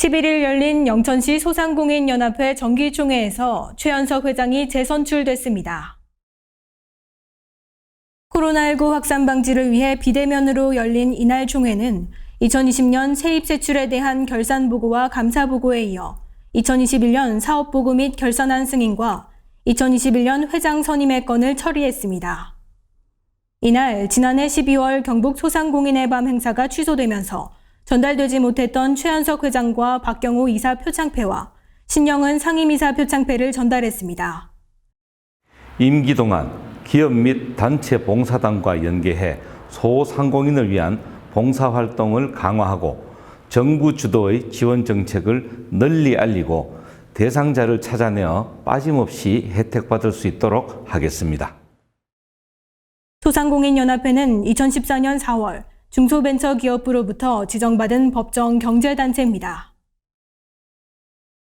11일 열린 영천시 소상공인연합회 정기총회에서 최현석 회장이 재선출됐습니다. 코로나19 확산 방지를 위해 비대면으로 열린 이날 총회는 2020년 세입 세출에 대한 결산 보고와 감사 보고에 이어 2021년 사업 보고 및 결산안 승인과 2021년 회장 선임의 건을 처리했습니다. 이날 지난해 12월 경북 소상공인의 밤 행사가 취소되면서 전달되지 못했던 최현석 회장과 박경호 이사 표창패와 신영은 상임이사 표창패를 전달했습니다. 임기 동안 기업 및 단체 봉사단과 연계해 소상공인을 위한 봉사활동을 강화하고 정부 주도의 지원 정책을 널리 알리고 대상자를 찾아내어 빠짐없이 혜택받을 수 있도록 하겠습니다. 소상공인연합회는 2014년 4월 중소벤처기업부로부터 지정받은 법정 경제단체입니다.